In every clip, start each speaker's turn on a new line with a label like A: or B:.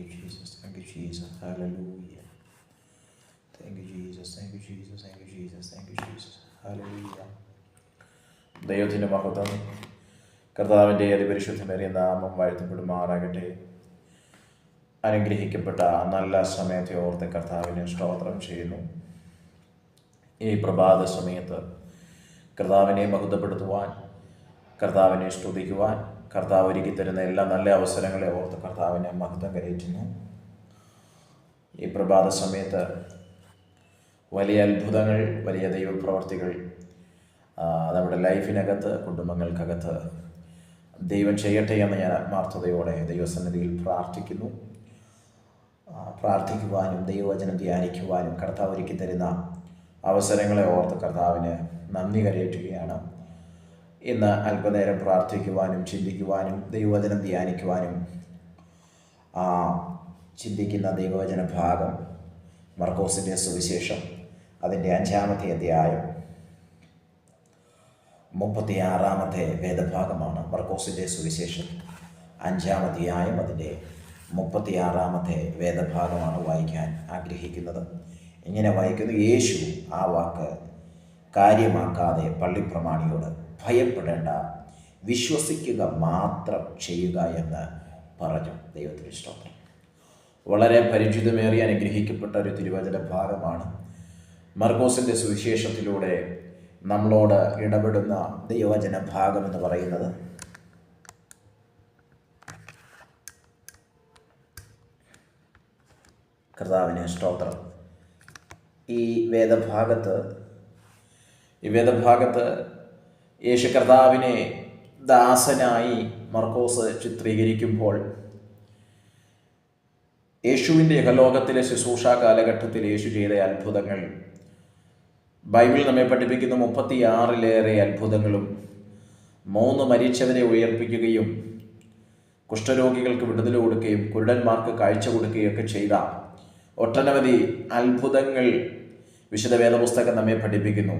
A: you, Jesus. Thank you, Jesus. Hallelujah. Thank you, Jesus. Thank you, Jesus. Thank you, Jesus. Thank you, Jesus. Hallelujah. ദൈവത്തിന്റെ മഹത്വം കർത്താവിന്റെ അതിപരിശുദ്ധമേറിയ നാമം വാഴ്ത്തപ്പെടുമാറാകട്ടെ അനുഗ്രഹിക്കപ്പെട്ട നല്ല സമയത്തെ ഓർത്ത് കർത്താവിനെ സ്തോത്രം ചെയ്യുന്നു ഈ പ്രഭാത സമയത്ത് കർത്താവിനെ മഹത്വപ്പെടുത്തുവാൻ കർത്താവിനെ സ്തുതിക്കുവാൻ കർത്താവ് ഒരുക്കി തരുന്ന എല്ലാ നല്ല അവസരങ്ങളെ ഓർത്ത് കർത്താവിനെ മഹത്വം കരയറ്റുന്നു ഈ പ്രഭാത സമയത്ത് വലിയ അത്ഭുതങ്ങൾ വലിയ ദൈവപ്രവർത്തികൾ നമ്മുടെ ലൈഫിനകത്ത് കുടുംബങ്ങൾക്കകത്ത് ദൈവം ചെയ്യട്ടെ എന്ന് ഞാൻ ആത്മാർത്ഥതയോടെ ദൈവസന്നിധിയിൽ പ്രാർത്ഥിക്കുന്നു. പ്രാർത്ഥിക്കുവാനും ദൈവവചനം ധ്യാനിക്കുവാനും കർത്താവ് ഒരുക്കി തരുന്ന അവസരങ്ങളെ ഓർത്ത് കർത്താവിന് നന്ദി കരയറ്റുകയാണ്. ഇന്ന് അല്പനേരം പ്രാർത്ഥിക്കുവാനും ചിന്തിക്കുവാനും ദൈവവചനം ധ്യാനിക്കുവാനും ആ ചിന്തിക്കുന്ന ദൈവവചന ഭാഗം മർക്കോസിന്റെ സുവിശേഷം അതിന്റെ അഞ്ചാമത്തെ അധ്യായം മുപ്പത്തി ആറാമത്തെ വേദഭാഗമാണ് മർക്കോസിന്റെ സുവിശേഷം. അഞ്ചാം അധ്യായം അതിന്റെ മുപ്പത്തി ആറാമത്തെ വേദഭാഗമാണ് വായിക്കാൻ ആഗ്രഹിക്കുന്നത്. ഇങ്ങനെ വായിക്കുന്നു യേശു ആ വാക്ക് കാര്യമാക്കാതെ പള്ളിപ്രമാണിയോട് ഭയപ്പെടേണ്ട. വിശ്വസിക്കുക മാത്രം ചെയ്യുക എന്ന് പറഞ്ഞു ദൈവത്തിന് സ്തോത്രം. വളരെ പരിചിതമേറി അനുഗ്രഹിക്കപ്പെട്ട ഒരു തിരുവചന ഭാഗമാണ്. മർഗോസിന്റെ സുവിശേഷത്തിലൂടെ നമ്മളോട് ഇടപെടുന്ന ദൈവചന ഭാഗം എന്ന് പറയുന്നത്. കർത്താവിന് സ്തോത്രം. ഈ വേദഭാഗത്ത് ഈ വേദഭാഗത്ത് യേശു കർത്താവിനെ ദാസനായി മർക്കോസ് ചിത്രീകരിക്കുമ്പോൾ യേശുവിന്റെ യഹലോകത്തിലെ ശുശ്രൂഷ കാലഘട്ടത്തിൽ യേശു ചെയ്ത അത്ഭുതങ്ങൾ. ബൈബിൾ നമ്മെ പഠിപ്പിക്കുന്ന മുപ്പത്തിയാറിലേറെ അത്ഭുതങ്ങളും മൂന്ന് മരിച്ചവരെ ഉയർപ്പിക്കുകയും കുഷ്ഠരോഗികൾക്ക് വിടുതൽ കൊടുക്കുകയും കുരുടന്മാർക്ക് കാഴ്ച കൊടുക്കുകയൊക്കെ ചെയ്ത ഒട്ടനവധി അത്ഭുതങ്ങൾ വിശുദ്ധ വേദപുസ്തകം നമ്മെ പഠിപ്പിക്കുന്നു.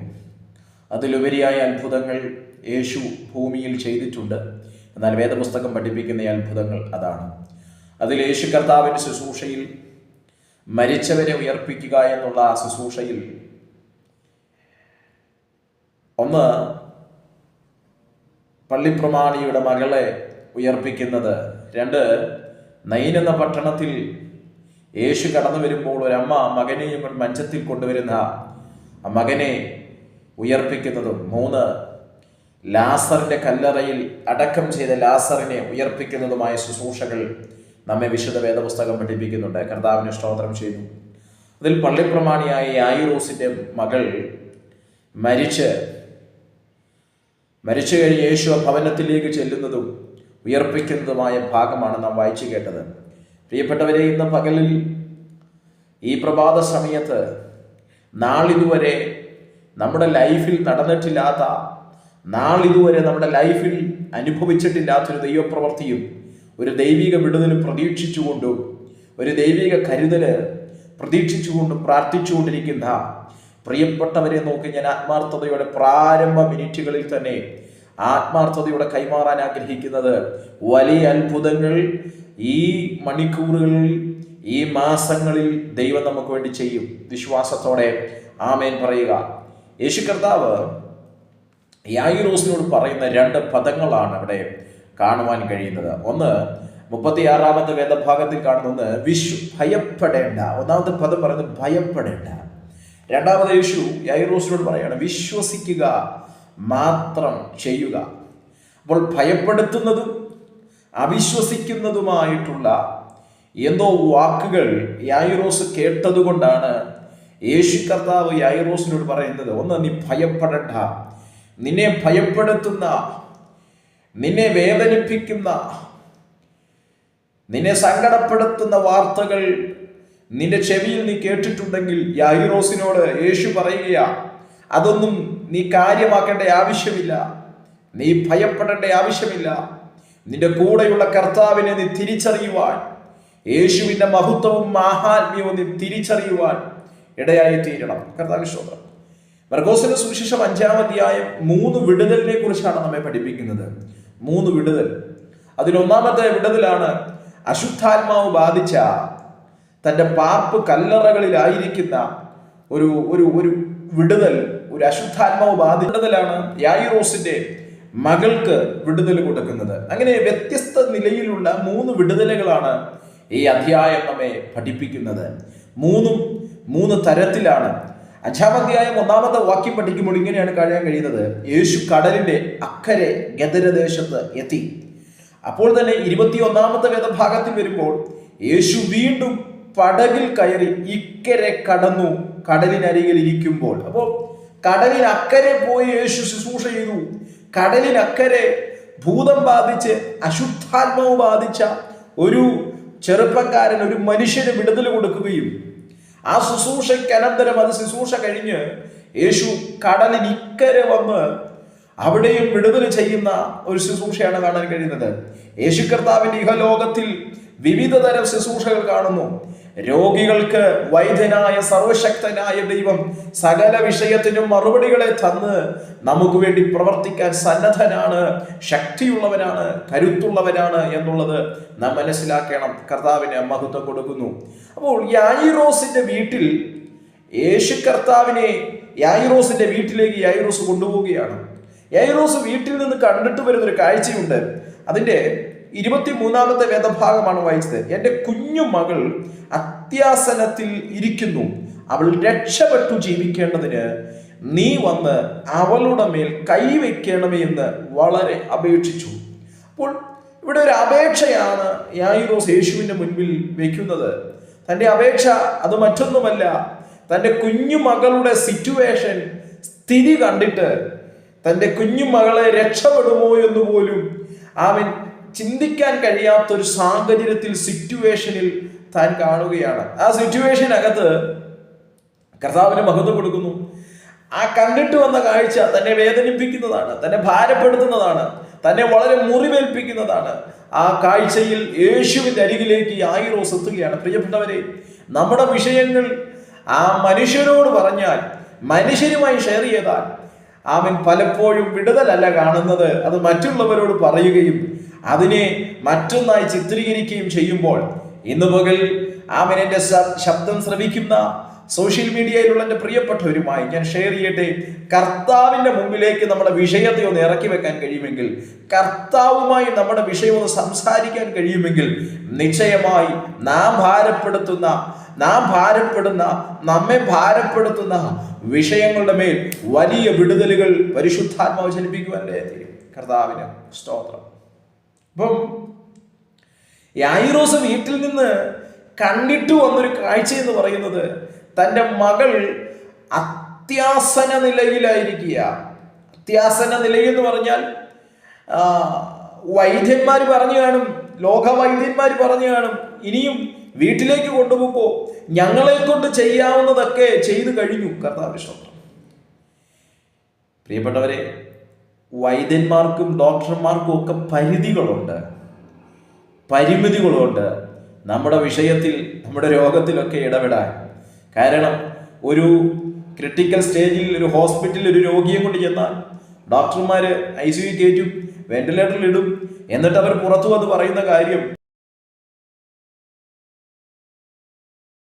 A: അതിലുപരിയായ അത്ഭുതങ്ങൾ യേശു ഭൂമിയിൽ ചെയ്തിട്ടുണ്ട്. എന്നാൽ വേദപുസ്തകം പഠിപ്പിക്കുന്ന അത്ഭുതങ്ങൾ അതാണ്. അതിൽ യേശു കർത്താവിന്റെ ശുശ്രൂഷയിൽ മരിച്ചവരെ ഉയർപ്പിക്കുക എന്നുള്ള ആ ശുശ്രൂഷയിൽ ഒന്ന് പള്ളിപ്രമാണിയുടെ മകളെ ഉയർപ്പിക്കുന്നത്. രണ്ട് നൈൻ എന്ന പട്ടണത്തിൽ യേശു കടന്നു വരുമ്പോൾ ഒരമ്മ മകനെയും മഞ്ചത്തിൽ കൊണ്ടുവരുന്ന ആ മകനെ ഉയർപ്പിക്കുന്നതും മൂന്ന് ലാസറിന്റെ കല്ലറയിൽ അടക്കം ചെയ്ത ലാസറിനെ ഉയർപ്പിക്കുന്നതുമായ ശുശ്രൂഷകൾ നമ്മെ വിശുദ്ധ വേദപുസ്തകം പഠിപ്പിക്കുന്നുണ്ട്. കർത്താവിന് സ്തോത്രം ചെയ്തു അതിൽ പള്ളിപ്രമാണിയായ യായിറോസിന്റെ മകൾ മരിച്ച് മരിച്ചു കഴിഞ്ഞ് യേശു ഭവനത്തിലേക്ക് ചെല്ലുന്നതും ഉയർപ്പിക്കുന്നതുമായ ഭാഗമാണ് നാം വായിച്ചു കേട്ടത്. പ്രിയപ്പെട്ടവരെ ഇന്ന് പകലിൽ ഈ പ്രഭാത സമയത്ത് നാളിതുവരെ നമ്മുടെ ലൈഫിൽ നടന്നിട്ടില്ലാത്ത നാളിതുവരെ നമ്മുടെ ലൈഫിൽ അനുഭവിച്ചിട്ടില്ലാത്തൊരു ദൈവപ്രവർത്തിയും ഒരു ദൈവിക വിടുതലും പ്രതീക്ഷിച്ചുകൊണ്ടും ഒരു ദൈവിക കരുതൽ പ്രതീക്ഷിച്ചുകൊണ്ടും പ്രാർത്ഥിച്ചുകൊണ്ടിരിക്കുന്ന പ്രിയപ്പെട്ടവരെ നോക്കി ഞാൻ ആത്മാർത്ഥതയുടെ പ്രാരംഭ മിനിറ്റുകളിൽ തന്നെ ആത്മാർത്ഥതയോടെ കൈമാറാൻ ആഗ്രഹിക്കുന്നത് വലിയ അത്ഭുതങ്ങൾ ഈ മണിക്കൂറുകളിൽ ഈ മാസങ്ങളിൽ ദൈവം നമുക്ക് വേണ്ടി ചെയ്യും. വിശ്വാസത്തോടെ ആമേൻ പറയുക. യേശു കർത്താവ് യായിറോസിനോട് പറയുന്ന രണ്ട് പദങ്ങളാണ് അവിടെ കാണുവാൻ കഴിയുന്നത്. ഒന്ന് മുപ്പത്തി ആറാമത്തെ വേദഭാഗത്തിൽ കാണുന്നത് വിശു ഭയപ്പെടേണ്ട. ഒന്നാമത്തെ പദം പറയുന്നത് ഭയപ്പെടേണ്ട. രണ്ടാമത് യേശു യൈറോസിനോട് പറയാണ് വിശ്വസിക്കുക മാത്രം ചെയ്യുക. അപ്പോൾ ഭയപ്പെടുത്തുന്നതും അവിശ്വസിക്കുന്നതുമായിട്ടുള്ള എന്തോ വാക്കുകൾ യായിറോസ് കേട്ടതുകൊണ്ടാണ് യേശു കർത്താവ് യായിറോസിനോട് പറയുന്നത് ഒന്ന് നീ ഭയപ്പെടണ്ട. നിന്നെ ഭയപ്പെടുത്തുന്ന നിന്നെ വേദനിപ്പിക്കുന്ന നിന്നെ സങ്കടപ്പെടുത്തുന്ന വാർത്തകൾ നിന്റെ ചെവിയിൽ നീ കേട്ടിട്ടുണ്ടെങ്കിൽ യായിറോസിനോട് യേശു പറയുകയാ അതൊന്നും നീ കാര്യമാക്കേണ്ട ആവശ്യമില്ല. നീ ഭയപ്പെടേണ്ട ആവശ്യമില്ല. നിന്റെ കൂടെയുള്ള കർത്താവിനെ നീ തിരിച്ചറിയുവാൻ യേശുവിന്റെ മഹത്വവും മാഹാത്മ്യവും നീ തിരിച്ചറിയുവാൻ ഇടയായി തീരണം. കർത്താവ് സ്തോത്രം മർഗോസിന്റെ സുവിശേഷം അഞ്ചാം അധ്യായം മൂന്ന് വിടുതലിനെ കുറിച്ചാണ് നമ്മെ പഠിപ്പിക്കുന്നത്. മൂന്ന് വിടുതൽ. അതിലൊന്നാമത്തെ വിടുതലാണ് അശുദ്ധാത്മാവ് ബാധിച്ച തന്റെ പാപ്പ് കല്ലറകളിലായിരിക്കുന്ന ഒരു ഒരു ഒരു വിടുതൽ ഒരു അശുദ്ധാത്മാവ് ബാധിക്കുന്നതിലാണ് യായിറോസിന്റെ മകൾക്ക് വിടുതൽ കൊടുക്കുന്നത്. അങ്ങനെ വ്യത്യസ്ത നിലയിലുള്ള മൂന്ന് വിടുതലുകളാണ് ഈ അധ്യായം നമ്മെ പഠിപ്പിക്കുന്നത്. മൂന്നും മൂന്ന് തരത്തിലാണ്. അഞ്ചാം അധ്യായം ഒന്നാമത്തെ വാക്യം പഠിക്കുമ്പോൾ ഇങ്ങനെയാണ് കഴിയാൻ കഴിയുന്നത്. യേശു കടലിന്റെ അക്കരെ ഗദരദേശത്ത് എത്തി. അപ്പോൾ തന്നെ ഇരുപത്തിയൊന്നാമത്തെ വേദഭാഗത്തിൽ വരുമ്പോൾ യേശു വീണ്ടും പടകിൽ കയറി ഇക്കരെ കടന്നു കടലിനരികിൽ ഇരിക്കുമ്പോൾ. അപ്പോൾ കടലിനക്കരെ പോയി യേശു ശുശ്രൂഷ ചെയ്തു. കടലിനക്കരെ ഭൂതം ബാധിച്ച് അശുദ്ധാത്മാവ് ബാധിച്ച ഒരു ചെറുപ്പക്കാരൻ ഒരു മനുഷ്യന് വിടുതൽ കൊടുക്കുകയും ആ ശുശ്രൂഷയ്ക്ക് അനന്തരം അത് ശുശ്രൂഷ കഴിഞ്ഞ് യേശു കടലിനിക്കരെ വന്ന് അവിടെയും വിടുതൽ ചെയ്യുന്ന ഒരു ശുശ്രൂഷയാണ് കാണാൻ കഴിയുന്നത്. യേശു കർത്താവിന്റെ ഇഹലോകത്തിൽ വിവിധ തരം ശുശ്രൂഷകൾ കാണുന്നു. രോഗികൾക്ക് വൈദ്യനായ സർവശക്തനായ ദൈവം സകല വിഷയത്തിനും മറുപടികളെ തന്ന് നമുക്ക് വേണ്ടി പ്രവർത്തിക്കാൻ സന്നദ്ധനാണ് ശക്തിയുള്ളവനാണ് കരുത്തുള്ളവനാണ് എന്നുള്ളത് നാം മനസ്സിലാക്കണം. കർത്താവിന് മഹത്വം കൊടുക്കുന്നു. അപ്പോൾ യായിറോസിന്റെ വീട്ടിൽ യേശു കർത്താവിനെ യായിറോസിന്റെ വീട്ടിലേക്ക് യായിറോസ് കൊണ്ടുപോവുകയാണ്. യായിറോസ് വീട്ടിൽ നിന്ന് കണ്ടിട്ട് വരുന്ന ഒരു കാഴ്ചയുണ്ട്. അതിന്റെ ഇരുപത്തി മൂന്നാമത്തെ വേദഭാഗമാണ് വായിച്ചത്. എന്റെ കുഞ്ഞു മകൾ അത്യാസനത്തിൽ ഇരിക്കുന്നു. അവൾ രക്ഷപ്പെട്ടു ജീവിക്കേണ്ടതിന് നീ വന്ന് അവളുടെ മേൽ കൈവയ്ക്കണമേ എന്ന് വളരെ അപേക്ഷിച്ചു. അപ്പോൾ ഇവിടെ ഒരു അപേക്ഷയാണ് യായിറോസ് യേശുവിന്റെ മുൻപിൽ വയ്ക്കുന്നത് തന്റെ അപേക്ഷ അത് മറ്റൊന്നുമല്ല. തന്റെ കുഞ്ഞു മകളുടെ സിറ്റുവേഷൻ സ്ഥിതി കണ്ടിട്ട് തന്റെ കുഞ്ഞു മകളെ രക്ഷപ്പെടുമോ എന്ന് പോലും അവൻ ചിന്തിക്കാൻ കഴിയാത്ത ഒരു സാഹചര്യത്തിൽ സിറ്റുവേഷനിൽ താൻ കാണുകയാണ്. ആ സിറ്റുവേഷനകത്ത് കർത്താവിന് മഹത്വം കൊടുക്കുന്നു. ആ കണ്ടിട്ട് വന്ന കാഴ്ച തന്നെ വേദനിപ്പിക്കുന്നതാണ് തന്നെ ഭാരപ്പെടുത്തുന്നതാണ് തന്നെ വളരെ മുറിവേൽപ്പിക്കുന്നതാണ്. ആ കാഴ്ചയിൽ യേശുവിന്റെ അരികിലേക്ക് ആയിറോസ് എത്തുകയാണ്. പ്രിയപ്പെട്ടവരെ നമ്മുടെ വിഷയങ്ങൾ ആ മനുഷ്യരോട് പറഞ്ഞാൽ മനുഷ്യരുമായി ഷെയർ ചെയ്താൽ അവൻ പലപ്പോഴും വിടുതലല്ല കാണുന്നത്. അത് മറ്റുള്ളവരോട് പറയുകയും അതിനെ മറ്റൊന്നായി ചിത്രീകരിക്കുകയും ചെയ്യുമ്പോൾ ഇന്ന് പകൽ അവൻ ശബ്ദം ശ്രവിക്കുന്ന സോഷ്യൽ മീഡിയയിലുള്ള എന്റെ പ്രിയപ്പെട്ടവരുമായി ഞാൻ ഷെയർ ചെയ്യട്ടെ. കർത്താവിന്റെ മുമ്പിലേക്ക് നമ്മുടെ വിഷയത്തെ ഒന്ന് ഇറക്കി വെക്കാൻ കഴിയുമെങ്കിൽ കർത്താവുമായി നമ്മുടെ വിഷയം ഒന്ന് സംസാരിക്കാൻ കഴിയുമെങ്കിൽ നിശ്ചയമായി നാം ഭാരപ്പെടുത്തുന്ന നാം ഭാരപ്പെടുന്ന നമ്മെ ഭാരപ്പെടുത്തുന്ന വിഷയങ്ങളുടെ മേൽ വലിയ വിടുതലുകൾ പരിശുദ്ധാത്മാവ് ചലിപ്പിക്കുവാൻ തീരും കർത്താവിന് സ്തോത്രം. അപ്പം യായിറോസ് വീട്ടിൽ നിന്ന് കണ്ടിട്ട് വന്നൊരു കാഴ്ച എന്ന് പറയുന്നത് തന്റെ മകൾ അത്യാസന നിലയിലായിരിക്കുക. അത്യാസന നിലയെന്ന് പറഞ്ഞാൽ വൈദ്യന്മാർ പറഞ്ഞു കാണും ലോകവൈദ്യന്മാർ പറഞ്ഞു കാണും ഇനിയും വീട്ടിലേക്ക് കൊണ്ടുപോകോ ഞങ്ങളെ കൊണ്ട് ചെയ്യാവുന്നതൊക്കെ ചെയ്തു കഴിഞ്ഞു കർത്താവ് പ്രിയപ്പെട്ടവരെ വൈദ്യന്മാർക്കും ഡോക്ടർമാർക്കും ഒക്കെ പരിധികളുണ്ട്. പരിമിതികളുണ്ട്. നമ്മുടെ വിഷയത്തിൽ നമ്മുടെ രോഗത്തിലൊക്കെ ഇടപെടാൻ. കാരണം ഒരു ക്രിട്ടിക്കൽ സ്റ്റേജിൽ ഒരു ഹോസ്പിറ്റലിൽ ഒരു രോഗിയെ കൊണ്ട് ചെന്നാൽ ഡോക്ടർമാർ ഐ സി യു കയറ്റും വെന്റിലേറ്ററിൽ ഇടും എന്നിട്ട് അവർ പുറത്തു വന്ന് പറയുന്ന കാര്യം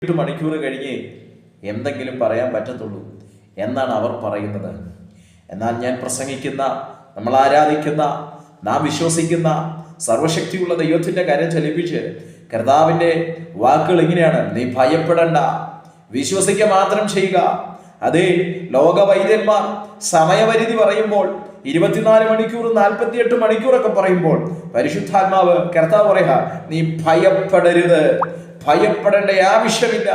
A: എട്ട് മണിക്കൂർ കഴിഞ്ഞ് എന്തെങ്കിലും പറയാൻ പറ്റത്തുള്ളൂ എന്നാണ് അവർ പറയുന്നത്. എന്നാൽ ഞാൻ പ്രസംഗിക്കുന്ന നമ്മൾ ആരാധിക്കുന്ന നാം വിശ്വസിക്കുന്ന സർവശക്തിയുള്ള ദൈവത്തിന്റെ കാര്യം ചലിപ്പിച്ച് കർത്താവിന്റെ വാക്കുകൾ ഇങ്ങനെയാണ്. നീ ഭയപ്പെടണ്ട വിശ്വസിക്കുക മാത്രം ചെയ്യുക. അതേ ലോക വൈദ്യന്മാർ സമയപരിധി പറയുമ്പോൾ ഇരുപത്തിനാല് മണിക്കൂർ നാൽപ്പത്തിയെട്ട് മണിക്കൂറൊക്കെ പറയുമ്പോൾ പരിശുദ്ധാത്മാവ് കർത്താവ് പറയുക നീ ഭയപ്പെടരുത് ഭയപ്പെടേണ്ട ആവശ്യമില്ല.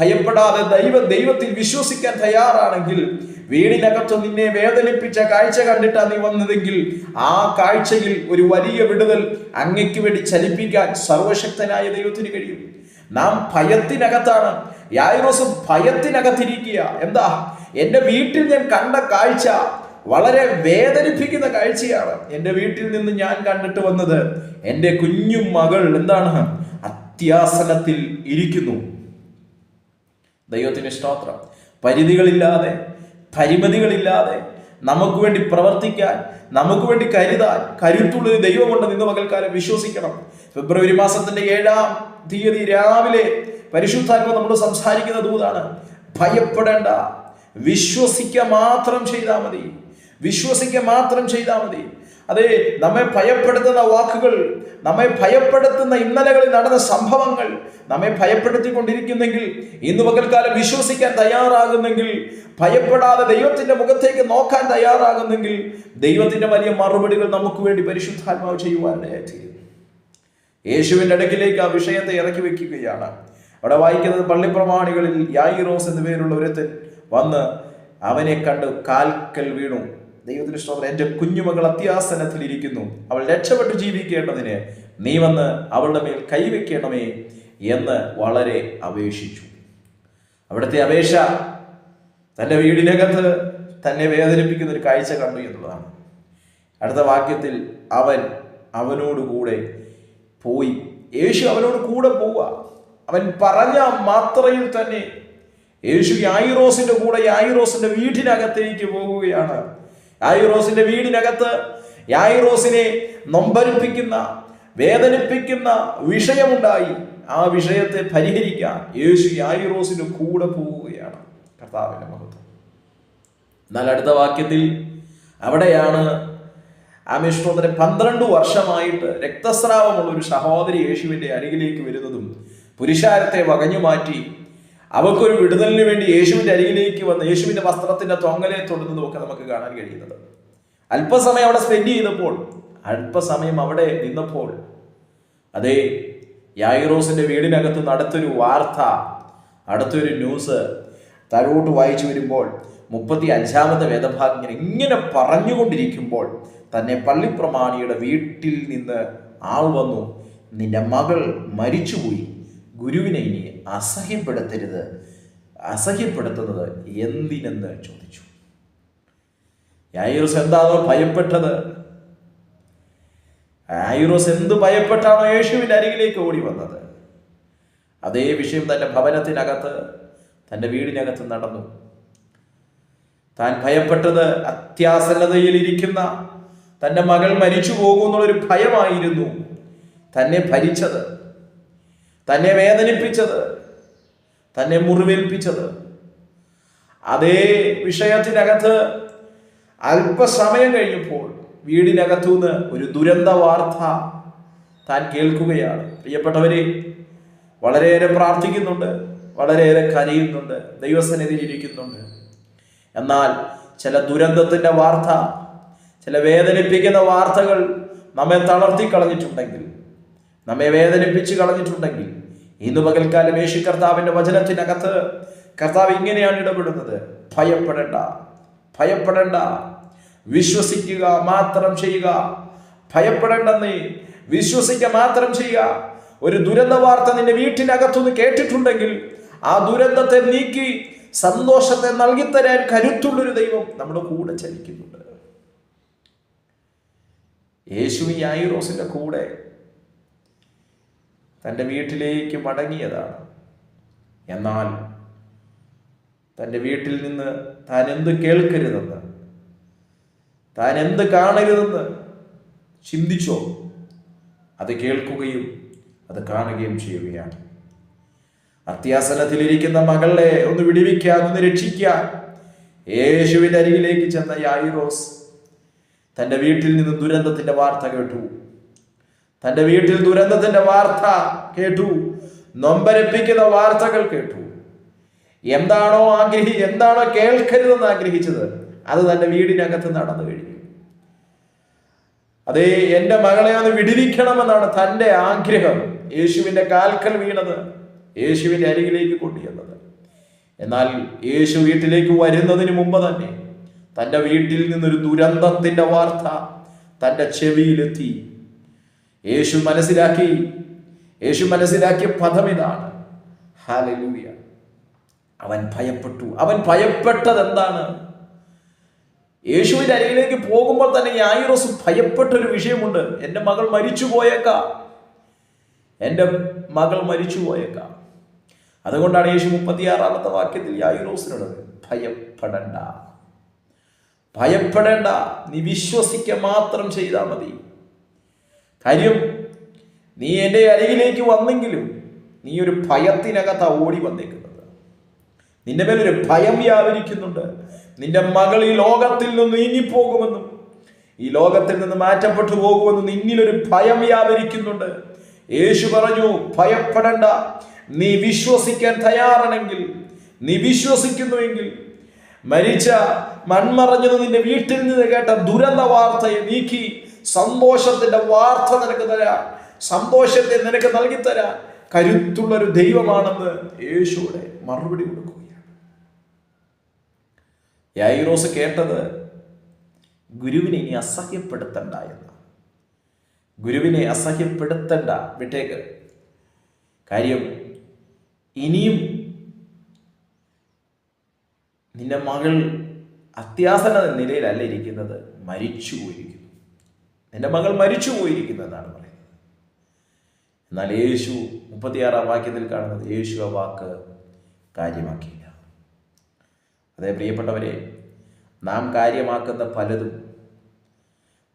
A: ഭയപ്പെടാതെ ദൈവ ദൈവത്തിൽ വിശ്വസിക്കാൻ തയ്യാറാണെങ്കിൽ വീടിനകത്ത് നിന്നെ വേദനിപ്പിച്ച കാഴ്ച കണ്ടിട്ടാണ് നീ വന്നതെങ്കിൽ ആ കാഴ്ചയിൽ ഒരു വലിയ വിടുതൽ അങ്ങയ്ക്ക് വേണ്ടി ചലിപ്പിക്കാൻ സർവശക്തനായ ദൈവത്തിന് കഴിയും. നാം ഭയത്തിനകത്താണ്. യായിറോസ് ഭയത്തിനകത്തിരിക്കുക. എന്താ? എന്റെ വീട്ടിൽ ഞാൻ കണ്ട കാഴ്ച വളരെ വേദനിപ്പിക്കുന്ന കാഴ്ചയാണ്. എന്റെ വീട്ടിൽ നിന്ന് ഞാൻ കണ്ടിട്ട് വന്നത് എന്റെ കുഞ്ഞു മകൾ എന്താണ്? അത്യാസനത്തിൽ ഇരിക്കുന്നു. ദൈവത്തിന് സ്തോത്രം. പരിധികളില്ലാതെ പരിമിതികളില്ലാതെ നമുക്ക് വേണ്ടി പ്രവർത്തിക്കാൻ നമുക്ക് വേണ്ടി കരുതാൻ കരുത്തുള്ളൊരു ദൈവമുണ്ടെന്ന് ഇന്ന് പകൽക്കാലം വിശ്വസിക്കണം. ഫെബ്രുവരി മാസത്തിന്റെ ഏഴാം തീയതി രാവിലെ പരിശുദ്ധാത്മ നമ്മൾ സംസാരിക്കുന്ന ദൂതാണ്. ഭയപ്പെടേണ്ട. വിശ്വസിക്കുക മാത്രം ചെയ്താൽ മതി. വിശ്വസിക്കുക മാത്രം ചെയ്താൽ മതി. അതെ നമ്മെ ഭയപ്പെടുത്തുന്ന വാക്കുകൾ നമ്മെ ഭയപ്പെടുത്തുന്ന ഇന്നലകളിൽ നടന്ന സംഭവങ്ങൾ നമ്മെ ഭയപ്പെടുത്തിക്കൊണ്ടിരിക്കുന്നെങ്കിൽ ഇന്ന് പകൽക്കാലം വിശ്വസിക്കാൻ തയ്യാറാകുന്നെങ്കിൽ ഭയപ്പെടാതെ ദൈവത്തിന്റെ മുഖത്തേക്ക് നോക്കാൻ തയ്യാറാകുന്നെങ്കിൽ ദൈവത്തിന്റെ വലിയ മറുപടികൾ നമുക്ക് വേണ്ടി പരിശുദ്ധാത്മാവ് ചെയ്യുവാനായിട്ട് യേശുവിന്റെ അടുക്കിലേക്ക് ആ വിഷയത്തെ ഇറക്കി വെക്കുകയാണ്. അവിടെ വായിക്കുന്നത് പള്ളിപ്രമാണികളിൽ യായിറോസ് എന്ന പേരുള്ള ഒരുത്തൻ വന്ന് അവനെ കണ്ട് കാൽക്കൽ വീണു. ദൈവത്തിന് സ്തോത്രം എന്റെ കുഞ്ഞുമകൾ അത്യാസനത്തിൽ ഇരിക്കുന്നു അവൾ രക്ഷപ്പെട്ട് ജീവിക്കേണ്ടതിന് നീ വന്ന് അവളുടെ മേൽ കൈവയ്ക്കണമേ എന്ന് വളരെ അപേക്ഷിച്ചു. അവിടുത്തെ അപേക്ഷ തന്റെ വീടിനകത്ത് തന്നെ വേദനിപ്പിക്കുന്ന ഒരു കാഴ്ച കണ്ടു എന്നുള്ളതാണ്. അടുത്ത വാക്യത്തിൽ അവൻ അവനോട് കൂടെ പോയി. യേശു അവനോട് കൂടെ പോവുക. അവൻ പറഞ്ഞ മാത്രയിൽ തന്നെ യേശു യായിറോസിന്റെ കൂടെ യായിറോസിന്റെ വീട്ടിനകത്തേക്ക് പോകുകയാണ്. യായിറോസിന്റെ വീടിനകത്ത് യായിറോസിനെ നൊമ്പരിപ്പിക്കുന്ന വേദനിപ്പിക്കുന്ന വിഷയമുണ്ടായി. ആ വിഷയത്തെ പരിഹരിക്കാൻ യേശു യായിറോസിന് കൂടെ പോവുകയാണ് കർത്താവിന്റെ മഹത്വം. എന്നാൽ അടുത്ത വാക്യത്തിൽ അവിടെയാണ് ആമിഷ്ടോദരെ പന്ത്രണ്ട് വർഷമായിട്ട് രക്തസ്രാവമുള്ള ഒരു സഹോദരി യേശുവിന്റെ അരികിലേക്ക് വരുന്നതും പുരുഷാരത്തെ വകഞ്ഞു മാറ്റി അവൾക്കൊരു വിടുതലിന് വേണ്ടി യേശുവിന്റെ അരികിലേക്ക് വന്ന് യേശുവിന്റെ വസ്ത്രത്തിന്റെ തൊങ്ങലെ തൊടുന്നതും ഒക്കെ നമുക്ക് കാണാൻ കഴിയുന്നത്. അല്പസമയം അവിടെ സ്പെൻഡ് ചെയ്തപ്പോൾ അല്പസമയം അവിടെ നിന്നപ്പോൾ അതേ യായിറോസിന്റെ വീടിനകത്ത് നടത്തൊരു വാർത്ത അടുത്തൊരു ന്യൂസ് താഴോട്ട് വായിച്ചു വരുമ്പോൾ മുപ്പത്തി അഞ്ചാമത്തെ വേദഭാഗം ഇങ്ങനെ പറഞ്ഞുകൊണ്ടിരിക്കുമ്പോൾ തന്നെ പള്ളിപ്രമാണിയുടെ വീട്ടിൽ നിന്ന് ആൾ വന്നു. നിന്റെ മകൾ മരിച്ചുപോയി. ഗുരുവിനെ ഇനി അസഹ്യപ്പെടുത്തരുത്. അസഹ്യപ്പെടുത്തുന്നത് എന്തിനെന്ന് ചോദിച്ചു. യായിറോസ് എന്താണോ ഭയപ്പെട്ടത്? യായിറോസ് എന്ത് ഭയപ്പെട്ടാണോ യേശുവിന്റെ അരികിലേക്ക് ഓടി വന്നത്? അതേ വിഷയം തന്റെ ഭവനത്തിനകത്ത് തന്റെ വീടിനകത്ത് നടന്നു. താൻ ഭയപ്പെട്ടത് അത്യാസന്നതയിൽ ഇരിക്കുന്ന തന്റെ മകൾ മരിച്ചു പോകുമെന്നുള്ളൊരു ഭയമായിരുന്നു. തന്നെ ഭരിച്ചത്. തന്നെ വേദനിപ്പിച്ചത് തന്നെ മുറിവേൽപ്പിച്ചത്. അതേ വിഷയത്തിനകത്ത് അല്പസമയം കഴിഞ്ഞപ്പോൾ വീടിനകത്തുനിന്ന് ഒരു ദുരന്ത വാർത്ത താൻ കേൾക്കുകയാണ്. പ്രിയപ്പെട്ടവരെ വളരെയേറെ പ്രാർത്ഥിക്കുന്നുണ്ട് വളരെയേറെ കരയുന്നുണ്ട് ദൈവസന്നിധിയിൽ ഇരിക്കുന്നുണ്ട് എന്നാൽ ചില ദുരന്തത്തിന്റെ വാർത്ത ചില വേദനിപ്പിക്കുന്ന വാർത്തകൾ നമ്മെ തളർത്തി കളഞ്ഞിട്ടുണ്ടെങ്കിൽ നമ്മെ വേദനിപ്പിച്ച് കളഞ്ഞിട്ടുണ്ടെങ്കിൽ ഇന്ന് പകൽക്കാലം യേശു കർത്താവിന്റെ വചനത്തിനകത്ത് കർത്താവ് ഇങ്ങനെയാണ് ഇടപെടുന്നത്. ഭയപ്പെടേണ്ട. ഭയപ്പെടേണ്ട. വിശ്വസിക്കുക മാത്രം ചെയ്യുക. ഭയപ്പെടേണ്ടെന്നേ വിശ്വസിക്കുക മാത്രം ചെയ്യുക. ഒരു ദുരന്ത വാർത്ത നിന്റെ വീട്ടിനകത്തുനിന്ന് കേട്ടിട്ടുണ്ടെങ്കിൽ ആ ദുരന്തത്തെ നീക്കി സന്തോഷത്തെ നൽകിത്തരാൻ കരുത്തുള്ളൊരു ദൈവം നമ്മുടെ കൂടെ ചലിക്കുന്നുണ്ട് യേശു ഈ ഐറോസിന്റെ കൂടെ തന്റെ വീട്ടിലേക്ക് മടങ്ങിയതാണ്. എന്നാൽ തന്റെ വീട്ടിൽ നിന്ന് താൻ എന്ത് കേൾക്കരുതെന്ന് താൻ എന്ത് കാണരുതെന്ന് ചിന്തിച്ചോ? അത് കേൾക്കുകയും അത് കാണുകയും ചെയ്യുകയാണ്. അത്യാസനത്തിലിരിക്കുന്ന മകളെ ഒന്ന് വിടിവിക്കാൻ ഒന്ന് രക്ഷിക്കാൻ യേശുവിന്റെ അരികിലേക്ക് ചെന്ന യായിറോസ് തന്റെ വീട്ടിൽ നിന്ന് ദുരന്തത്തിന്റെ വാർത്ത കേട്ടു. തന്റെ വീട്ടിൽ ദുരന്തത്തിന്റെ വാർത്ത കേട്ടു. നൊമ്പരപ്പിക്കുന്ന വാർത്തകൾ കേട്ടു. എന്താണോ ആഗ്രഹി എന്താണോ കേൾക്കരുതെന്ന് ആഗ്രഹിച്ചത് അത് തന്റെ വീടിനകത്ത് നടന്നു കഴിഞ്ഞു. അതേ എന്റെ മകളെ ഒന്ന് വിടിവിക്കണമെന്നാണ് തന്റെ ആഗ്രഹം. യേശുവിന്റെ കാൽക്കൽ വീണത് യേശുവിന്റെ അരികിലേക്ക് കൊണ്ടുചെന്നത്. എന്നാൽ യേശു വീട്ടിലേക്ക് വരുന്നതിന് മുമ്പ് തന്നെ തന്റെ വീട്ടിൽ നിന്നൊരു ദുരന്തത്തിന്റെ വാർത്ത തന്റെ ചെവിയിലെത്തി. യേശു മനസ്സിലാക്കി. യേശു മനസ്സിലാക്കിയ പദം ഇതാണ് ഹാലലൂയ അവൻ ഭയപ്പെട്ടു. അവൻ ഭയപ്പെട്ടത് എന്താണ് യേശുവിന്റെ അരികിലേക്ക് പോകുമ്പോൾ തന്നെ യായിറോസ് ഭയപ്പെട്ട ഒരു വിഷയമുണ്ട്. എന്റെ മകൾ മരിച്ചു എന്റെ മകൾ മരിച്ചു പോയേക്കാം അതുകൊണ്ടാണ് യേശു മുപ്പത്തിയാറാമത്തെ വാക്യത്തിൽ യായിറോസിനോട് ഭയപ്പെടണ്ട. ഭയപ്പെടേണ്ട. നീ മാത്രം ചെയ്താൽ മതി. കാര്യം നീ എന്റെ അരികിലേക്ക് വന്നെങ്കിലും നീ ഒരു ഭയത്തിനകത്ത ഓടി വന്നേക്കുന്നത്. നിന്റെ മേലൊരു ഭയം വ്യാപരിക്കുന്നുണ്ട്. നിന്റെ മകൾ ഈ ലോകത്തിൽ നിന്ന് നീങ്ങിപ്പോകുമെന്നും ഈ ലോകത്തിൽ നിന്ന് മാറ്റപ്പെട്ടു പോകുമെന്നും നിന്നിലൊരു ഭയം വ്യാപരിക്കുന്നുണ്ട്. യേശു പറഞ്ഞു ഭയപ്പെടണ്ട. നീ വിശ്വസിക്കാൻ തയ്യാറാണെങ്കിൽ നീ വിശ്വസിക്കുന്നുവെങ്കിൽ മരിച്ച മൺമറഞ്ഞത് നിന്റെ വീട്ടിൽ നിന്ന് കേട്ട ദുരന്ത വാർത്തയെ നീക്കി സന്തോഷത്തിന്റെ വാർത്ത നിനക്ക് തരാം. സന്തോഷത്തെ നിനക്ക് നൽകി തരാൻ കരുത്തുള്ള ഒരു ദൈവമാണെന്ന് യേശുവിടെ മറുപടി കൊടുക്കുകയാണ്. യായിറോസ് കേട്ടത് ഗുരുവിനെ ഇനി അസഹ്യപ്പെടുത്തണ്ട ഗുരുവിനെ അസഹ്യപ്പെടുത്തണ്ട. വിട്ടേക്ക്. കാര്യം ഇനിയും നിന്റെ മകൾ അത്യാസന നിലയിലല്ല ഇരിക്കുന്നത്. മരിച്ചു നിന്റെ മകൾ മരിച്ചു പോയിരിക്കുന്നു എന്നാണ് പറയുന്നത്. എന്നാൽ യേശു മുപ്പത്തിയാറാം വാക്യത്തിൽ കാണുന്നത് യേശു ആ വാക്ക് കാര്യമാക്കിയില്ല. അതേ പ്രിയപ്പെട്ടവരെ നാം കാര്യമാക്കുന്ന പലതും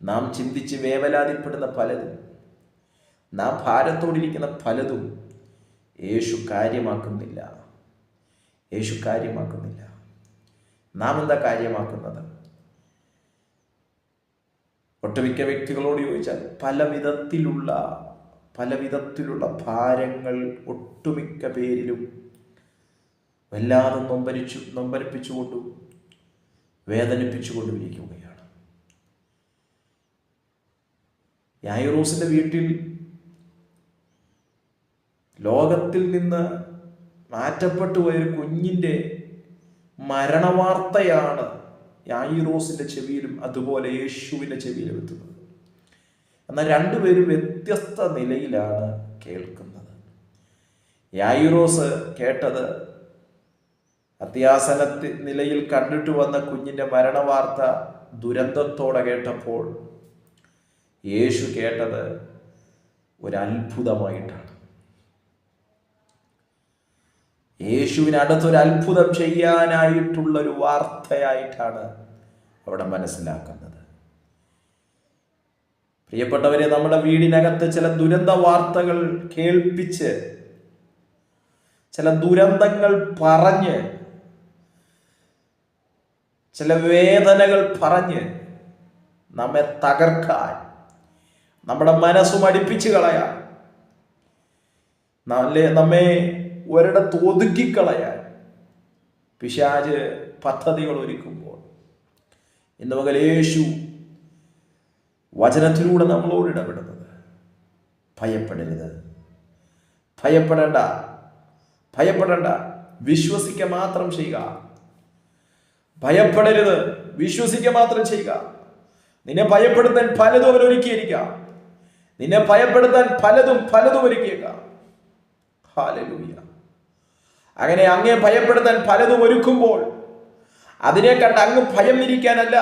A: നാം ചിന്തിച്ച് വേവലാതിപ്പെടുന്ന പലതും നാം ഭാരത്തോടിരിക്കുന്ന പലതും യേശു കാര്യമാക്കുന്നില്ല. യേശു കാര്യമാക്കുന്നില്ല. നാം എന്താ കാര്യമാക്കുന്നത്? ഒട്ടുമിക്ക വ്യക്തികളോട് ചോദിച്ചാൽ പല വിധത്തിലുള്ള പല വിധത്തിലുള്ള ഭാരങ്ങൾ ഒട്ടുമിക്ക പേരിലും വല്ലാതെ നൊമ്പരിച്ചു നൊമ്പരിപ്പിച്ചുകൊണ്ടും വേദനിപ്പിച്ചുകൊണ്ടും ഇരിക്കുകയാണ് യായിറോസിന്റെ വീട്ടിൽ ലോകത്തിൽ നിന്ന് മാറ്റപ്പെട്ടു പോയൊരു കുഞ്ഞിന്റെ മരണവാർത്തയാണ് യായിറോസിന്റെ ചെവിയിലും അതുപോലെ യേശുവിന്റെ ചെവിയിലും എത്തുന്നത് എന്നാൽ രണ്ടുപേരും വ്യത്യസ്ത നിലയിലാണ് കേൾക്കുന്നത്. യായിറോസ് കേട്ടത് അത്യാസന നിലയിൽ കണ്ടിട്ട് വന്ന കുഞ്ഞിന്റെ മരണവാർത്ത ദുരന്തത്തോടെ കേട്ടപ്പോൾ യേശു കേട്ടത് ഒരു യേശുവിന് ഒരു അത്ഭുതം ചെയ്യാനായിട്ടുള്ള ഒരു വാർത്തയായിട്ടാണ് അവിടെ മനസ്സിലാക്കുന്നത്. പ്രിയപ്പെട്ടവരെ നമ്മുടെ വീടിനകത്ത് ചില ദുരന്ത വാർത്തകൾ കേൾപ്പിച്ച് ചില ദുരന്തങ്ങൾ പറഞ്ഞ് ചില വേദനകൾ പറഞ്ഞ് നമ്മെ തകർക്കാൻ നമ്മുടെ മനസ്സും അടുപ്പിച്ച് കളയാൻ നമ്മെ ഒരിടത്ത് ഒതുക്കിക്കളയാൻ പിശാജ് പദ്ധതികൾ ഒരുക്കുമ്പോൾ ഇന്ന് മകൽ യേശു വചനത്തിലൂടെ നമ്മളോട് ഇടപെടുന്നത് ഭയപ്പെടരുത്. ഭയപ്പെടണ്ട. ഭയപ്പെടേണ്ട. വിശ്വസിക്കുക മാത്രം ചെയ്യുക. ഭയപ്പെടരുത്. വിശ്വസിക്കുക മാത്രം ചെയ്യുക. നിന്നെ ഭയപ്പെടുത്താൻ പലതും അവരൊരുക്കിയിരിക്കാം നിന്നെ ഭയപ്പെടുത്താൻ പലതും പലതും ഒരുക്കിയേക്കാം. ഹാലലൂയ അങ്ങനെ അങ്ങേ ഭയപ്പെടുത്താൻ പലതും ഒരുക്കുമ്പോൾ അതിനെ കണ്ട് അങ്ങ് ഭയം ഇരിക്കാനല്ല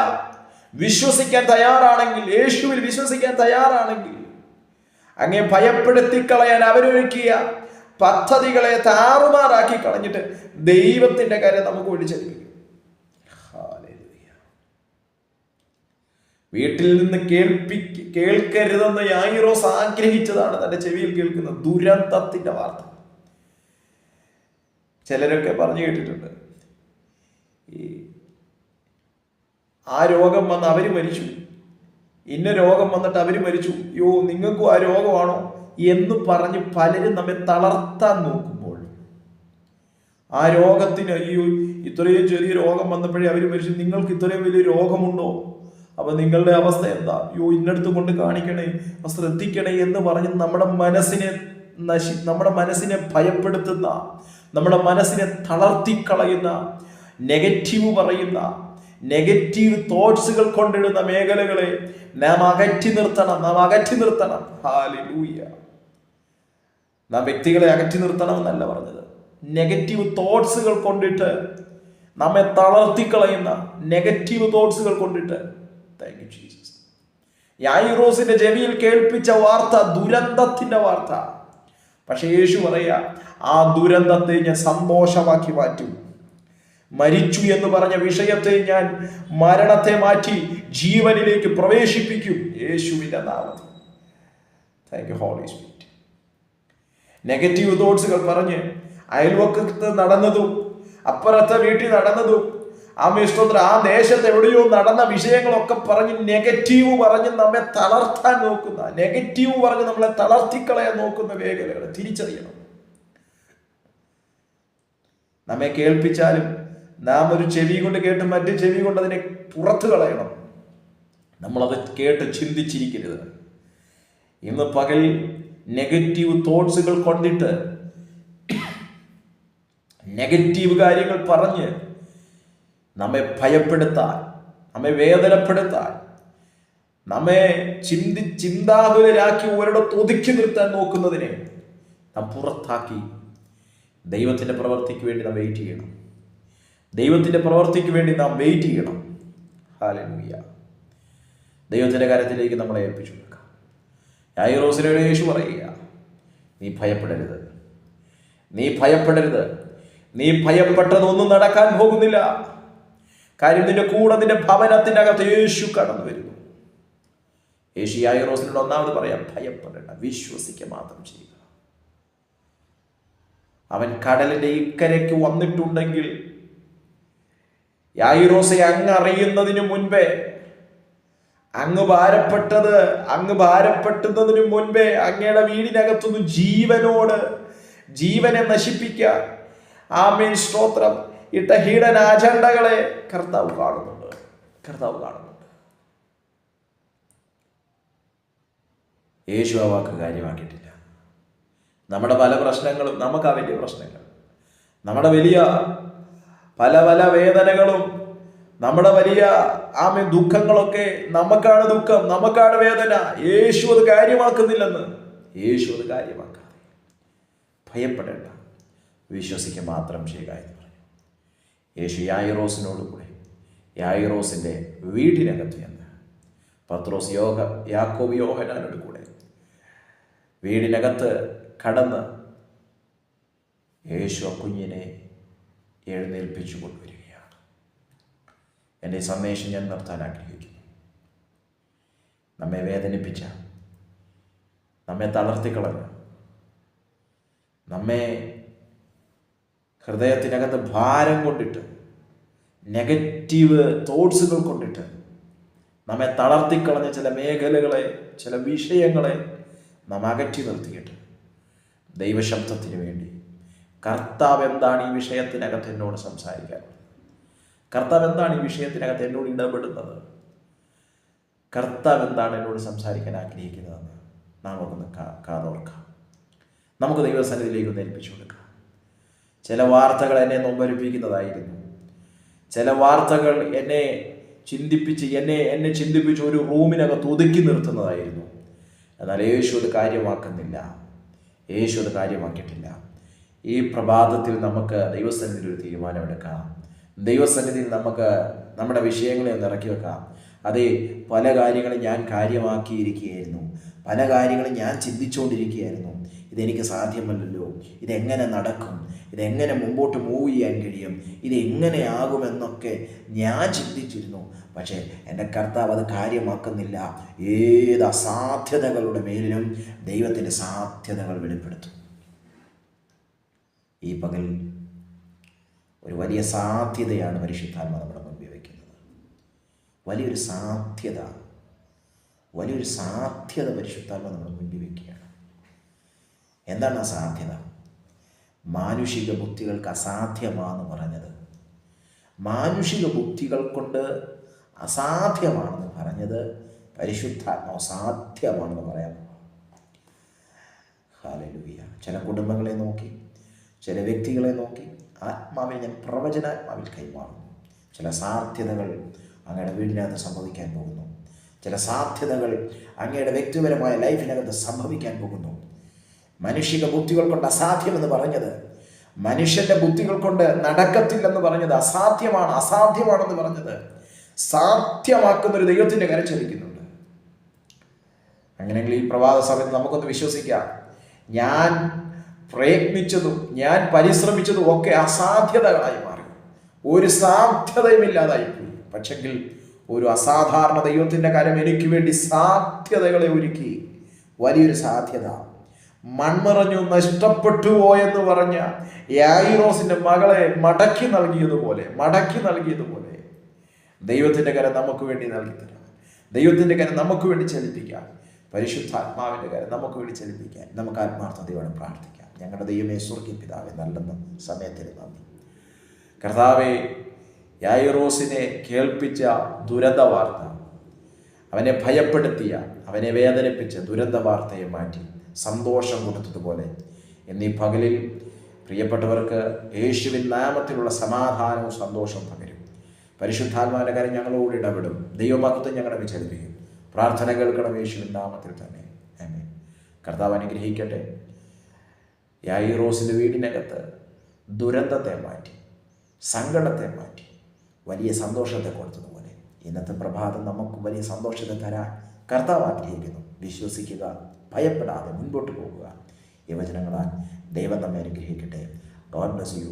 A: വിശ്വസിക്കാൻ തയ്യാറാണെങ്കിൽ യേശുവിൽ വിശ്വസിക്കാൻ തയ്യാറാണെങ്കിൽ അങ്ങേ ഭയപ്പെടുത്തി കളയാൻ അവരൊരുക്കിയ പദ്ധതികളെ താറുമാറാക്കി കളഞ്ഞിട്ട് ദൈവത്തിന്റെ കാര്യം നമുക്ക് വിളിച്ചെടുക്കും വീട്ടിൽ നിന്ന് കേൾപ്പി കേൾക്കരുതെന്ന് യായിറോസ് ആഗ്രഹിച്ചതാണ് തന്റെ ചെവിയിൽ കേൾക്കുന്ന ദുരന്തത്തിന്റെ വാർത്ത. ചിലരൊക്കെ പറഞ്ഞു കേട്ടിട്ടുണ്ട്. ഈ ആ രോഗം വന്ന് അവർ മരിച്ചു. ഇന്ന രോഗം വന്നിട്ട് അവർ മരിച്ചു. യോ നിങ്ങൾക്കും ആ രോഗമാണോ? എന്ന് പറഞ്ഞ് പലരും നമ്മെ തളർത്താൻ നോക്കുമ്പോൾ ആ രോഗത്തിന് അയ്യോ ഇത്രയും ചെറിയ രോഗം വന്നപ്പോഴേ അവർ മരിച്ചു. നിങ്ങൾക്ക് ഇത്രയും വലിയ രോഗമുണ്ടോ? അപ്പൊ നിങ്ങളുടെ അവസ്ഥ എന്താ? യോ ഇന്നടുത്ത് കൊണ്ട് കാണിക്കണേ ശ്രദ്ധിക്കണേ എന്ന് പറഞ്ഞ് നമ്മുടെ മനസ്സിനെ നശി നമ്മുടെ മനസ്സിനെ ഭയപ്പെടുത്തുന്ന നമ്മുടെ മനസ്സിനെ തളർത്തിക്കളയുന്ന നെഗറ്റീവ് പറയുന്ന നെഗറ്റീവ് തോട്ട്സുകൾ കൊണ്ടിടുന്ന മേഖലകളെ നാം അകറ്റി നിർത്തണം നാം അകറ്റി നിർത്തണം. ഹാലിലൂയ നാം വ്യക്തികളെ അകറ്റി നിർത്തണം എന്നല്ല പറഞ്ഞത്. നെഗറ്റീവ് തോട്ട്സുകൾ കൊണ്ടിട്ട് നമ്മെ തളർത്തിക്കളയുന്ന നെഗറ്റീവ് തോട്ട്സുകൾ കൊണ്ടിട്ട്. താങ്ക് യു ജീസസ് യായിറോസിന്റെ ചെവിയിൽ കേൾപ്പിച്ച വാർത്ത ദുരന്തത്തിന്റെ വാർത്ത. പക്ഷെ യേശു പറയുക ആ ദുരന്തത്തെ ഞാൻ സന്തോഷമാക്കി മാറ്റും. മരിച്ചു എന്ന് പറഞ്ഞ വിഷയത്തെ ഞാൻ മരണത്തെ മാറ്റി ജീവനിലേക്ക് പ്രവേശിപ്പിക്കും. യേശുവിന്റെ നാമത്തിൽ. Thank you holy spirit negative തോട്ട്സുകൾ പറഞ്ഞ് അയൽവക്കത്ത് നടന്നതും അപ്പുറത്തെ വീട്ടിൽ നടന്നതും ആ ഇഷ്ടോത്ര ആ ദേശത്ത് എവിടെയോ നടന്ന വിഷയങ്ങളൊക്കെ പറഞ്ഞ് നെഗറ്റീവ് പറഞ്ഞ് നമ്മെ തളർത്താൻ നോക്കുന്ന നെഗറ്റീവ് പറഞ്ഞ് നമ്മളെ തളർത്തിക്കളയാൻ നോക്കുന്ന മേഖലകൾ തിരിച്ചറിയണം. നമ്മെ കേൾപ്പിച്ചാലും നാം ഒരു ചെവി കൊണ്ട് കേട്ട് മറ്റു ചെവി കൊണ്ട് അതിനെ പുറത്തു കളയണം. നമ്മളത് കേട്ട് ചിന്തിച്ചിരിക്കരുത്. ഇന്ന് പകൽ നെഗറ്റീവ് തോട്ട്സുകൾ കൊണ്ടിട്ട് നെഗറ്റീവ് കാര്യങ്ങൾ പറഞ്ഞ് നമ്മെ ഭയപ്പെടുത്താൻ നമ്മെ വേദനപ്പെടുത്താൻ നമ്മെ ചിന്തി ചിന്താകുലരാക്കി ഒരിടത്ത് ഒതുക്കി നിർത്താൻ നോക്കുന്നതിനെ നാം പുറത്താക്കി ദൈവത്തിന്റെ പ്രവർത്തിക്ക് വേണ്ടി നാം വെയിറ്റ് ചെയ്യണം. ദൈവത്തിന്റെ പ്രവർത്തിക്ക് വേണ്ടി നാം വെയിറ്റ് ചെയ്യണം. ഹാലൂയ്യ ദൈവത്തിന്റെ കാര്യത്തിലേക്ക് നമ്മളെ ഏൽപ്പിച്ചു കൊടുക്കാം. യായിറോസിനോട് യേശു പറയുക നീ ഭയപ്പെടരുത്. നീ ഭയപ്പെടരുത്. നീ ഭയപ്പെട്ടതൊന്നും നടക്കാൻ പോകുന്നില്ല. കാര്യം നിന്റെ കൂടെ നിന്റെ ഭവനത്തിന്റെ അകത്ത് യേശു കടന്നു വരുന്നു. യേശു യായിറോസിനോട് ഒന്നാമത് പറയാം ഭയപ്പെടേണ്ട വിശ്വസിക്കുക മാത്രം ചെയ്യുക. അവൻ കടലിന്റെ ഇക്കരയ്ക്ക് വന്നിട്ടുണ്ടെങ്കിൽ യായിറോസെ അങ്ങ് അറിയുന്നതിന് മുൻപേ അങ്ങ് ഭാരപ്പെട്ടത് അങ്ങ് ഭാരപ്പെട്ടുന്നതിന് മുൻപേ അങ്ങയുടെ വീടിനകത്തുനിന്ന് ജീവനോട് ജീവനെ നശിപ്പിക്കുക ആ മീൻ സ്തോത്രം. ഇട്ട ഹീഡൻ അജണ്ടകളെ കർത്താവ് കാണുന്നുണ്ട്. കർത്താവ് കാണുന്നുണ്ട്. യേശു ആ വാക്ക് കാര്യമാക്കിയിട്ടില്ല. നമ്മുടെ പല പ്രശ്നങ്ങളും നമുക്കാ വലിയ പ്രശ്നങ്ങൾ. നമ്മുടെ വലിയ പല പല വേദനകളും നമ്മുടെ വലിയ ആമേ ദുഃഖങ്ങളൊക്കെ നമുക്കാണ് ദുഃഖം നമുക്കാണ് വേദന. യേശു അത് കാര്യമാക്കുന്നില്ലെന്ന് യേശു അത് കാര്യമാക്കാതെ ഭയപ്പെടേണ്ട. വിശ്വസിക്കുക മാത്രം ചെയ്യുക യേശു യായിറോസിനോട് കൂടെ. യായിറോസിന്റെ വീട്ടിനകത്ത് ചെന്ന്. പത്രോസ് യോഗ യാക്കോബ് യോഹനാനോട് കൂടെ. വീടിനകത്ത് കടന്ന് യേശു കുഞ്ഞിനെ എഴുന്നേൽപ്പിച്ചു കൊണ്ടുവരികയാണ്. എന്റെ സന്ദേശം ഞാൻ നിർത്താൻ ആഗ്രഹിക്കുന്നു. നമ്മെ വേദനിപ്പിച്ച നമ്മെ തളർത്തിക്കളഞ്ഞ നമ്മെ ഹൃദയത്തിനകത്ത് ഭാരം കൊണ്ടിട്ട് നെഗറ്റീവ് തോട്ട്സുകൾ കൊണ്ടിട്ട് നമ്മെ തളർത്തിക്കളഞ്ഞ ചില മേഖലകളെ ചില വിഷയങ്ങളെ നാം അകറ്റി നിർത്തിയിട്ട് ദൈവശബ്ദത്തിന് വേണ്ടി കർത്താവ് എന്താണ് ഈ വിഷയത്തിനകത്ത് എന്നോട് സംസാരിക്കാൻ കർത്താവ് എന്താണ് ഈ വിഷയത്തിനകത്ത് എന്നോട് ഇടപെടുന്നത്? കർത്താവ് എന്താണ് എന്നോട് സംസാരിക്കാൻ ആഗ്രഹിക്കുന്നതെന്ന് നാം ഒന്ന് കാതോർക്കാം. നമുക്ക് ദൈവസന്നിധിയിലേക്ക് ഒന്ന് ഏൽപ്പിച്ചു കൊടുക്കാം ചില വാർത്തകൾ എന്നെ നൊമ്പരിപ്പിക്കുന്നതായിരുന്നു. ചില വാർത്തകൾ എന്നെ ചിന്തിപ്പിച്ച് എന്നെ എന്നെ ചിന്തിപ്പിച്ച് ഒരു റൂമിനകത്ത് ഒതുക്കി നിർത്തുന്നതായിരുന്നു. എന്നാൽ യേശു അത് കാര്യമാക്കുന്നില്ല. യേശു അത് കാര്യമാക്കിയിട്ടില്ല. ഈ പ്രഭാതത്തിൽ നമുക്ക് ദൈവസന്നിധിയിൽ ഒരു തീരുമാനമെടുക്കാം. ദൈവസന്നിധിയിൽ നമുക്ക് നമ്മുടെ വിഷയങ്ങളെ ഒന്ന് ഇറക്കി വെക്കാം. അതെ പല കാര്യങ്ങളും ഞാൻ കാര്യമാക്കിയിരിക്കുകയായിരുന്നു. പല കാര്യങ്ങളും ഞാൻ ചിന്തിച്ചുകൊണ്ടിരിക്കുകയായിരുന്നു. ഇതെനിക്ക് സാധ്യമല്ലല്ലോ. ഇതെങ്ങനെ നടക്കും? ഇതെങ്ങനെ മുമ്പോട്ട് മൂവ് ചെയ്യാൻ കഴിയും? ഇതെങ്ങനെയാകുമെന്നൊക്കെ ഞാൻ ചിന്തിച്ചിരുന്നു. പക്ഷേ എന്റെ കർത്താവ് അത് കാര്യമാക്കുന്നില്ല. ഏത് അസാധ്യതകളുടെ മേലിലും ദൈവത്തിന്റെ സാധ്യതകൾ വെളിപ്പെടുത്തും. ഈ പകൽ ഒരു വലിയ സാധ്യതയാണ് പരിശുദ്ധാത്മ നമ്മുടെ മുൻപിൽ വയ്ക്കുന്നത്. വലിയൊരു സാധ്യത വലിയൊരു സാധ്യത പരിശുദ്ധാത്മ നമ്മുടെ മുൻപിൽ വയ്ക്കുകയാണ്. എന്താണ് അസാധ്യത? മാനുഷിക ബുദ്ധികൾക്ക് അസാധ്യമാണെന്ന് പറഞ്ഞത്. മാനുഷിക ബുദ്ധികൾ കൊണ്ട് അസാധ്യമാണെന്ന് പറഞ്ഞത് പരിശുദ്ധാത്മാവ് സാധ്യമാണെന്ന് പറയാൻ ഹാലലൂയ ചില കുടുംബങ്ങളെ നോക്കി ചില വ്യക്തികളെ നോക്കി ആത്മാവിൽ ഞാൻ പ്രവചനാത്മാവിൽ കൈമാറുന്നു. ചില സാധ്യതകൾ അങ്ങയുടെ വീടിനകത്ത് സംഭവിക്കാൻ പോകുന്നു. ചില സാധ്യതകൾ അങ്ങയുടെ വ്യക്തിപരമായ ലൈഫിനകത്ത് സംഭവിക്കാൻ പോകുന്നു. മനുഷിക ബുദ്ധികൾ കൊണ്ട് അസാധ്യമെന്ന് പറഞ്ഞത്. മനുഷ്യന്റെ ബുദ്ധികൾ കൊണ്ട് നടക്കത്തില്ലെന്ന് പറഞ്ഞത് അസാധ്യമാണ് അസാധ്യമാണെന്ന് പറഞ്ഞത്. സാധ്യമാക്കുന്ന ഒരു ദൈവത്തിന്റെ കരച്ചലിക്കുന്നുണ്ട് അങ്ങനെയെങ്കിൽ ഈ പ്രഭാത സമയത്ത് നമുക്കൊന്ന് വിശ്വസിക്കാം. ഞാൻ പ്രയത്നിച്ചതും ഞാൻ പരിശ്രമിച്ചതും ഒക്കെ അസാധ്യതകളായി മാറി. ഒരു സാധ്യതയും ഇല്ലാതായി പോയി. പക്ഷെങ്കിൽ ഒരു അസാധാരണ ദൈവത്തിന്റെ കാര്യം എനിക്ക് വേണ്ടി സാധ്യതകളെ ഒരുക്കി. വലിയൊരു സാധ്യത. മൺമറഞ്ഞു നഷ്ടപ്പെട്ടു പോയെന്ന് പറഞ്ഞ യായിറോസിന്റെ മകളെ മടക്കി നൽകിയതുപോലെ മടക്കി നൽകിയതുപോലെ ദൈവത്തിന്റെ കരം നമുക്ക് വേണ്ടി നൽകി തരാം ദൈവത്തിന്റെ കരം നമുക്ക് വേണ്ടി ചലിപ്പിക്കാം. പരിശുദ്ധാത്മാവിന്റെ കരം നമുക്ക് വേണ്ടി ചലിപ്പിക്കാൻ നമുക്ക് ആത്മാർത്ഥതയോടെ പ്രാർത്ഥിക്കാം. ഞങ്ങളുടെ ദൈവമേ സ്വർഗീയ പിതാവെ നല്ലെന്ന് സമയത്തിന് നന്ദി. കർത്താവെ യായിറോസിനെ കേൾപ്പിച്ച ദുരന്ത വാർത്ത അവനെ ഭയപ്പെടുത്തിയ അവനെ വേദനിപ്പിച്ച ദുരന്ത വാർത്തയെ മാറ്റി. സന്തോഷം കൊടുത്തതുപോലെ. എന്നീ പകലിൽ പ്രിയപ്പെട്ടവർക്ക് യേശുവിൻ നാമത്തിലുള്ള സമാധാനവും സന്തോഷവും പകരും. പരിശുദ്ധാത്മാവിന്റെ കാര്യം ഞങ്ങളോട് ഇടപെടും. ദൈവഭക്തം ഞങ്ങളെ വിചരിപ്പിക്കും. പ്രാർത്ഥന കേൾക്കണം യേശുവിൻ നാമത്തിൽ തന്നെ. ആമേൻ. കർത്താവ് അനുഗ്രഹിക്കട്ടെ. യായിറോസിന്റെ വീടിനകത്ത് ദുരന്തത്തെ മാറ്റി സങ്കടത്തെ മാറ്റി വലിയ സന്തോഷത്തെ കൊടുത്തതുപോലെ. ഇന്നത്തെ പ്രഭാതം നമുക്ക് വലിയ സന്തോഷത്തെ തരാൻ കർത്താവ് ആഗ്രഹിക്കുന്നു. വിശ്വസിക്കുക. ഭയപ്പെടാതെ മുൻപോട്ട് പോകുക. ഈ വചനങ്ങളാൽ ദൈവം നമ്മെ അനുഗ്രഹിക്കട്ടെ. God bless you